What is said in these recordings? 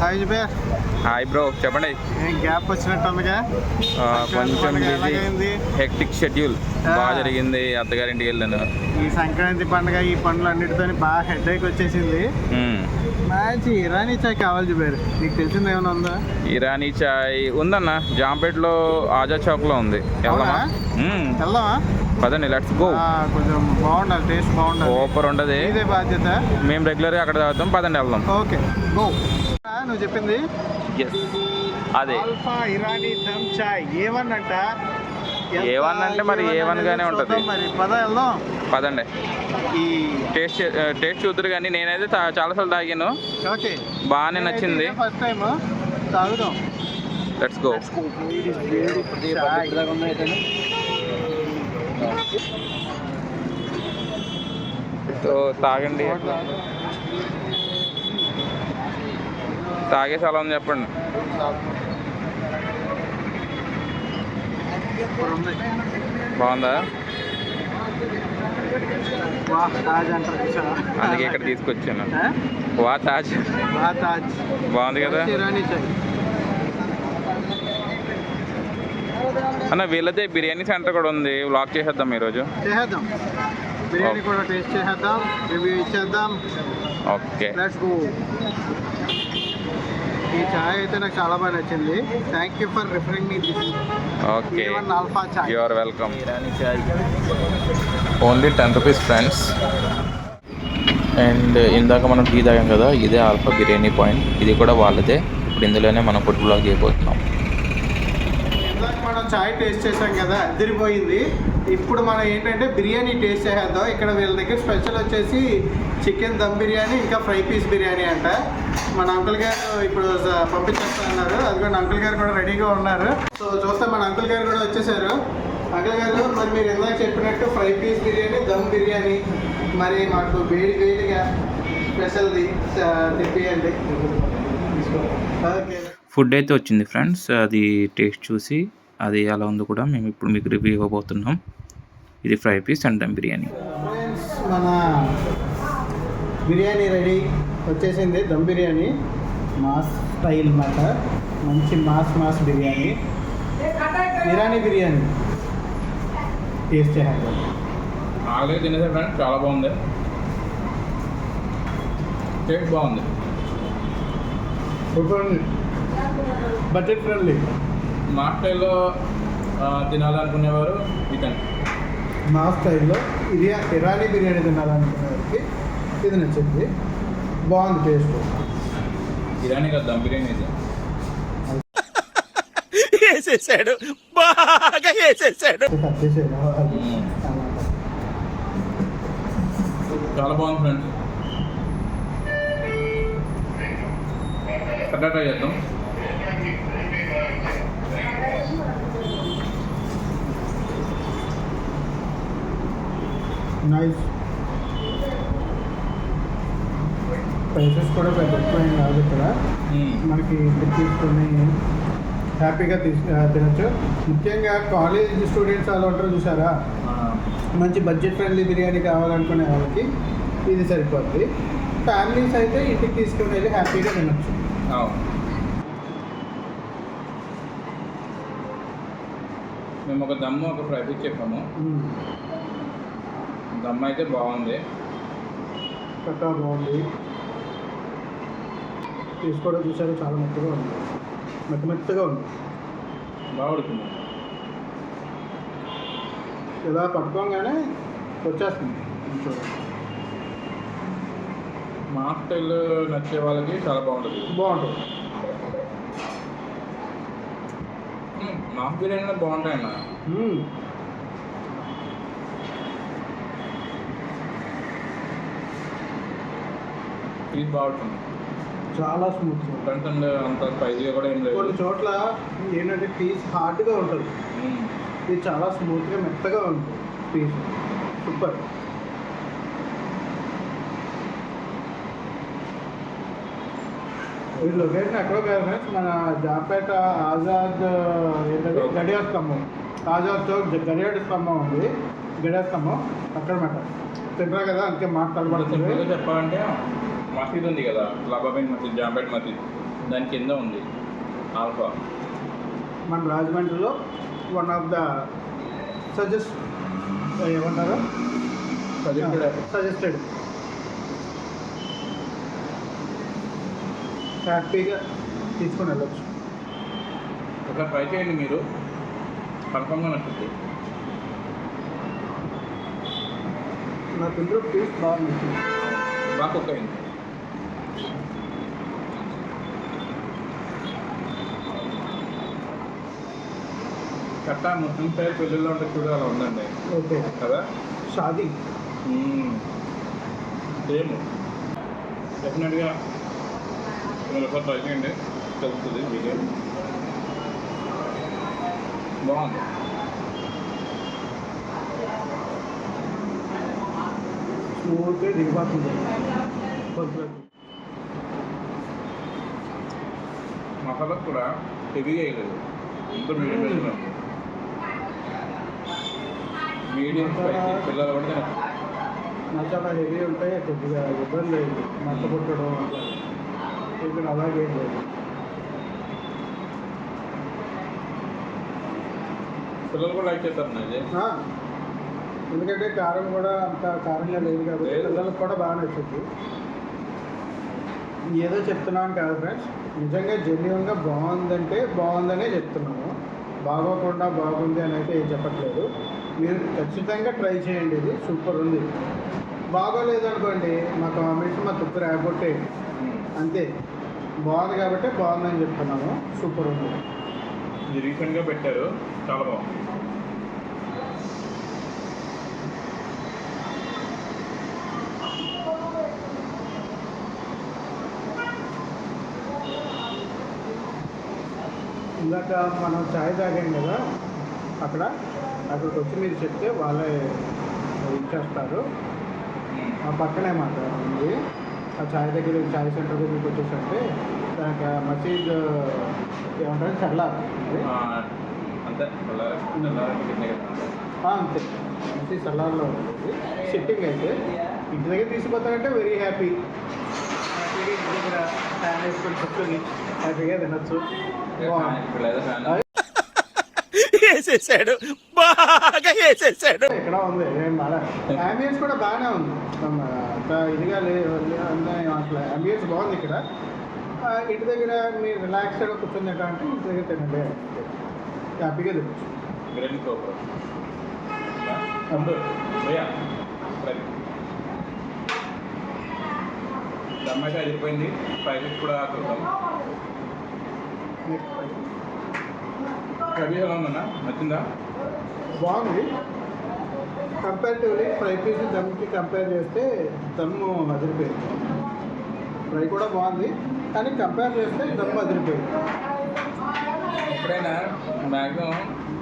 Hi Zubair hi bro చెప్పండి. Gap వచ్చినట్టుందిగా? కొంచెం బిజీ? Hectic schedule. బాగా జరిగింది అత్తగారింటికి వెళ్ళాను. ఈ సంక్రాంతి పండుగ ఈ పనులు అన్నిటితో బాగా హెడ్ ఏక్ వచ్చేసింది. మంచి ఇరానీ చాయ్ కావాలి జుబేర్ నీకు తెలిసింది ఏమైనా ఉందా? ఇరానీ చాయ్ ఉందన్న. జాంపేట్లో ఆజా చౌక్లో ఉంది. వెళ్దామా. వెళ్దామా? పదండి లెట్స్ గో ఆ, కొంచెం బాగుండాలి టేస్ట్ బాగుండాలి. సూపర్ ఉండదు. ఇదే బాధ్యత. మేము రెగ్యులర్గా అక్కడ తాగుతాం పదండి వెళ్దాం. ఓకే గో నువ్వు చెప్పింది? ఎస్ అదే. ఆల్ఫా ఇరానీ దమ్ చాయ్. ఏ వన్ అంట? A1 అంటే మరి A1 A1 గానే ఉంటది. మరి. పద వెళ్దాం. పదండి. ఈ టేస్ట్ టేస్ట్ చూద్దరు కానీ నేనైతే చాలాసార్లు తాగాను. ఓకే. బాగానే నచ్చింది. ఫస్ట్ టైం తాగుదాం. లెట్స్ గో సో తాగండి. తాగేసి అలా ఉంది చెప్పండి. బాగుందా? అందుకే ఇక్కడ తీసుకొచ్చాను? వా తాజ్. బాగుంది కదా ఇరానీ చాయ్ అన్న వీళ్ళదే బిర్యానీ సెంటర్ కూడా ఉంది. వ్లాగ్ చేసేద్దాం ఈరోజు. చేసేద్దాం. బిర్యానీ. కూడా టేస్ట్ చేసేద్దాం రివ్యూ ఇచ్చేద్దాం. ఓకే. లెట్స్ గో ఈ చాయ్ అయితే నాకు చాలా బాగా నచ్చింది. Thank you for referring me this okay. One Alpha chai. You are welcome only ten rupees friends and ఇందాక మనం టీ తాగాం కదా ఇదే ఆల్ఫా బిర్యానీ పాయింట్ ఇది కూడా వాళ్ళదే. ఇప్పుడు ఇందులోనే మనం ఫుడ్ బ్లాగ్ చేయబోతున్నాం. మనం చాయ్ టేస్ట్ చేసాం కదా అదిరిపోయింది. ఇప్పుడు మనం ఏంటంటే బిర్యానీ టేస్ట్ చేసేద్దాం. ఇక్కడ వీళ్ళ దగ్గర స్పెషల్ వచ్చేసి చికెన్ దమ్ బిర్యానీ ఇంకా ఫ్రై పీస్ బిర్యానీ అంట. మన అంకుల్ గారు ఇప్పుడు స- పంపించేస్తా అన్నారు అదిగోండి అంకుల్ గారు కూడా రెడీగా ఉన్నారు. సో చూస్తే మన అంకుల్ గారు కూడా వచ్చేసారు. అంకుల్ గారు మరి మీరు ఇందాక చెప్పినట్టు ఫ్రై పీస్ బిర్యానీ దమ్ బిర్యానీ మరి మాకు వేడి వేడిగా స్పెషల్ది తెప్పియండి ఓకే ఫుడ్ అయితే వచ్చింది ఫ్రెండ్స్. అది టేస్ట్ చూసి అది ఎలా ఉందో కూడా మేము ఇప్పుడు మీకు రివ్యూ ఇవ్వబోతున్నాం. ఇది fry piece and dum biryani. Friends మన బిర్యానీ రెడీ వచ్చేసింది దమ్ బిర్యానీ. మాస్ స్టైల్ అన్నమాట మంచి mass mass biryani. Irani biryani. Taste చేయాలి ఆల్రెడీ తినేసే ఫ్రెండ్స్ చాలా బాగుంది. టేస్ట్ బాగుంది. సూపర్ బడ్జెట్ ఫ్రెండ్లీ మా స్టైల్లో తినాలనుకునేవారు చికెన్ మా స్టైల్లో ఇది ఇరానీ బిర్యానీ తినాలనుకునే వారికి ఇది నచ్చింది. బాగుంది టేస్ట్. బిర్యానీ కదా దమ్ బిర్యానీ ఇది వేసేసాడు. బాగా వేసేసాడు. చాలా బాగుంది ఫ్రెండ్స్. కట్టా చేద్దాం. నైస్ ప్రైసెస్ కూడా పెద్ద ఎక్కువ ఏం కాదు ఇక్కడ. మ్మ్. మనకి తీసుకొని హ్యాపీగా తీసు తినొచ్చు. ముఖ్యంగా కాలేజ్ స్టూడెంట్స్ అలా ఉంటారు చూసారా? మంచి బడ్జెట్ ఫ్రెండ్లీ బిర్యానీ కావాలనుకునే వాళ్ళకి ఇది సరిపోద్ది. ఫ్యామిలీస్ అయితే ఇంటికి తీసుకుని వెళ్ళి హ్యాపీగా తినొచ్చు. మేము ఒక దమ్ము ఒక ఫ్రై పీస్ చెప్పాము దమ్ అయితే బాగుంది. కట్టా బాగుంది. తీసుకోవడం చూసారు చాలా మెత్తగా ఉంది. మెత్త మెత్తగా ఉంది. బాగా ఉడుకుంది. ఇలా పట్టుకోగానే వచ్చేస్తుంది. చూడండి. మా స్టైల్ నచ్చే వాళ్ళకి చాలా బాగుంటుంది. బాగుంటుంది. మ్మ్. మా బిర్యానీ బాగుంటాయి అన్న ఇది బాగుంటుంది. చాలా స్మూత్. ఫ్రెండ్స్ అండ్ అంత స్పైసీగా కూడా ఏం లేదు. కొన్ని చోట్ల ఏంటంటే పీస్ హార్డ్గా ఉంటుంది. ఇది చాలా స్మూత్గా మెత్తగా ఉంటుంది పీస్ సూపర్. ఈ లొకేషన్ ఎక్కడో కాదు ఫ్రెండ్స్. మన జాపేట ఆజాద్ ఏంటంటే గడియార స్తంభం. ఆజాద్ చౌక్ గడియాడ స్తంభం ఉంది. గడియార స్తంభం అక్కడ మాట. తింటారా కదా అందుకే మాట్లాడబడుతుంది. చెప్పాలంటే మసీద్ ఉంది కదా లబాబిన్ మసీద్ జాంపేట్ మసీద్ దాని కింద ఉంది ఆల్ఫా. మన రాజమండ్రిలో వన్ ఆఫ్ ద సజెస్ట్ ఏమంటారు? సజెస్టెడ్. హ్యాపీగా తీసుకొని వెళ్ళొచ్చు. ఒకసారి ట్రై చేయండి మీరు. కన్ఫర్మ్గా నచ్చుద్ది. నాకు ఇందులో టేస్ట్ బాగా నచ్చింది. బాగా కుక్ అయింది. కట్ట ముస్లిం సైడ్ పెళ్ళిలో ఉంటే చూడ అలా ఉందండి. ఓకే. కదా? షాదీ. సేమ్ డెఫినెట్గా మీరు ఒకసారి ట్రై చేయండి. తెలుస్తుంది మీకే. బాగుంది. స్మూత్గా దిగిపోతుంది. మసాలా కూడా హెవీగా వేయలేదు. ఇంత మీడియం మీడియం స్పైసీ పిల్లలు కూడా మసాలా హెవీ ఉంటాయి కొద్దిగా ఇబ్బంది లేదు మక్క పుట్టడం ఇక్కడ అలాగే లేదు. పిల్లలు కూడా లైక్ చేస్తారు ఎందుకంటే కారం కూడా అంత కారంగా లేదు కాబట్టి. పిల్లలకు కూడా బాగా నచ్చింది ఏదో చెప్తున్నాను కాదు ఫ్రెండ్స్. నిజంగా జెన్యున్గా బాగుందంటే బాగుందనే చెప్తున్నాము. బాగోకుండా బాగుంది అని అయితే ఏం చెప్పట్లేదు. మీరు ఖచ్చితంగా ట్రై చేయండి ఇది. సూపర్ ఉంది. బాగోలేదు అనుకోండి మా కాంబినేషన్ మా తుప్పు రాబట్టే అంతే. బాగుంది కాబట్టి బాగుందని చెప్తున్నాము. సూపర్ ఉంది. ఇది రీసెంట్గా పెట్టారు. చాలా బాగుంది. ఇందాక మనం చాయ్ తాగాం కదా అక్కడ. అక్కడికి వచ్చి మీరు చెప్తే వాళ్ళే ఇచ్చేస్తారు ఆ పక్కనే మాట ఉంది. ఆ చాయ్ దగ్గర చాయ్ సెంటర్ దగ్గరికి వచ్చేసంటే దానికి ఆ మసీద్ ఏమంటారు చల్లార్ ఆ, అంతే. మసీద్ చల్లార్లో ఉంటుంది సిట్టింగ్ అయితే ఇంటి దగ్గర తీసుకుపోతారంటే వెరీ హ్యాపీ హ్యాపీగా ఇంటి దగ్గర ఫ్యాన్ వేసుకొని కూర్చొని హ్యాపీగా తినచ్చు బాగుంది ఇప్పుడు ఏదో ఫ్యాన్ వేసేసాడు. బాగా వేసేసాడు. ఎక్కడ ఉంది? ఏం బాగా? అంబియన్స్ కూడా బాగానే ఉంది. అంత ఇదిగా లేదు అట్లా. అంబియన్స్ బాగుంది ఇక్కడ. ఇంటి దగ్గర మీరు రిలాక్స్డ్గా కూర్చొని తింటా అంటే ఇంటి దగ్గర తినండి. హ్యాపీగా తినచ్చు. సరే దమ్ అయితే అదిరిపోయింది ప్రైసెస్ కూడా చూద్దాం. కర్రీ ఎలా ఉందన్నా నచ్చిందా? బాగుంది. కంపారిటివ్లీ ఫ్రై పీస్ దమ్కి కంపేర్ చేస్తే దమ్ము అదిరిపోయింది. ఫ్రై కూడా బాగుంది. కానీ కంపేర్ చేస్తే దమ్ము అదిరిపోయింది. ఎప్పుడైనా మ్యాక్సిమం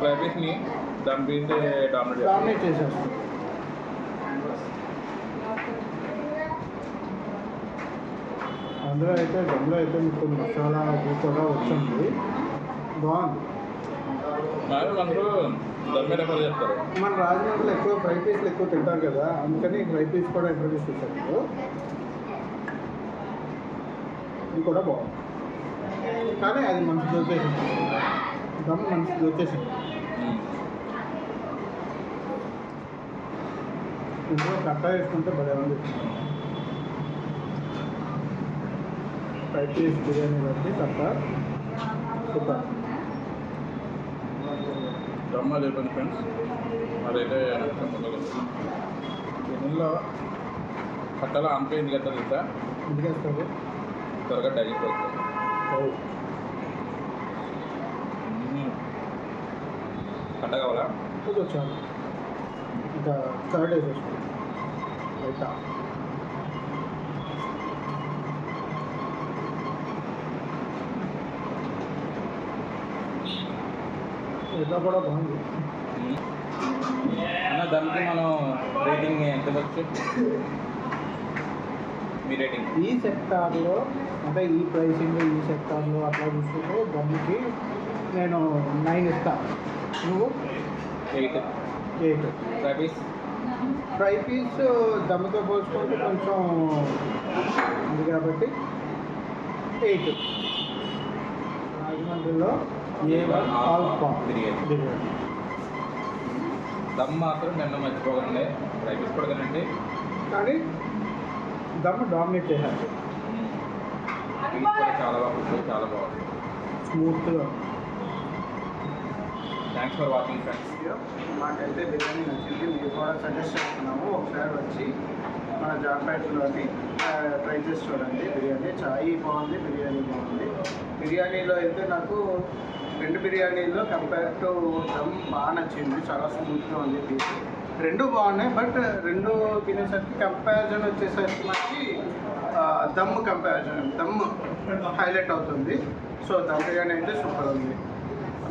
ఫ్రై పీస్ని దమ్ పీస్ డామినేట్ డామినేట్ చేసేస్తాం. అందులో అయితే దమ్లో అయితే మీకు మసాలా కూడా వచ్చింది బాగుంది. అందరూ దమ్మే చేస్తారు. మన రాజమండ్రిలో ఎక్కువ ఫ్రై పీస్లు ఎక్కువ తింటారు కదా అందుకని ఫ్రై పీస్ కూడా ఇంట్రడ్యూస్ చేశారు ఇది కూడా బాగుంది. కానీ అది మంచి దొరికేసింది దమ్ మంచి దొరికేసింది ఇంట్లో కట్ట వేసుకుంటే భలే ఉంది. ఫ్రై పీస్ బిర్యానీ బట్టి కట్ట సూపర్. దమ్ అదిరిపోయింది ఫ్రెండ్స్. అదైతే నచ్చుతుంది దీనిలో కట్టలో ఆంపేయింది కదా తెలుసా? ఎందుకు వేస్తారు? త్వరగా డైజెస్ట్ అవుతుంది కట్ట కావాలా? వచ్చాను. ఇంకా థర్డ్ వేసేసుకోండి రైతా ఇట్లా కూడా బాగుంది అన్న దానికి మనం రేటింగ్ ఎంత ఇవ్వచ్చు మీ రేటింగ్ ఈ సెక్టార్లో అంటే ఈ ప్రైసింగ్ ఈ సెక్టార్లో అట్లా చూసుకుంటే దానికి నేను నైన్ ఇస్తాను నువ్వు? Eight eight service fry piece దమ్ముతో పోల్చుకుంటే కొంచెం ఉంది కాబట్టి ఎయిట్ రాజమండ్రిలో A one Alpha biryani. Biryani. Dum మాత్రం నిన్న మర్చిపోకండి. కూడా తినండి కానీ దమ్ డామినేట్ చేయాలి కూడా చాలా బాగుంటుంది చాలా బాగుంది. స్మూత్గా. థ్యాంక్స్ ఫర్ వాచింగ్ ఫ్రెండ్స్ మాకైతే బిర్యానీ నచ్చింది. మీరు కూడా సజెస్ట్ చేస్తున్నాము. ఒకసారి వచ్చి మన జాంపేటలోని ట్రై చేసి చూడండి. బిర్యానీ చాయ్ బాగుంది బిర్యానీ బాగుంది. బిర్యానీలో అయితే నాకు రెండు బిర్యానీలో కంపేర్ టు దమ్ బాగా నచ్చింది. చాలా స్మూత్గా ఉంది పీస్ రెండు బాగున్నాయి బట్ రెండు తినేసరికి కంపారిజన్ వచ్చేసరికి మనకి దమ్ కంపారిజన్ దమ్ హైలైట్ అవుతుంది. సో దమ్ బిర్యానీ అయితే సూపర్ ఉంది.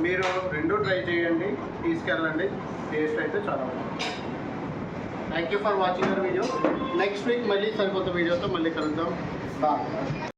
మీరు రెండు ట్రై చేయండి తీసుకెళ్ళండి. టేస్ట్ అయితే చాలా బాగుంది. thank you for watching our video next week మళ్ళీ సరికొత్త వీడియోతో మళ్ళీ కలుద్దాం బాయ్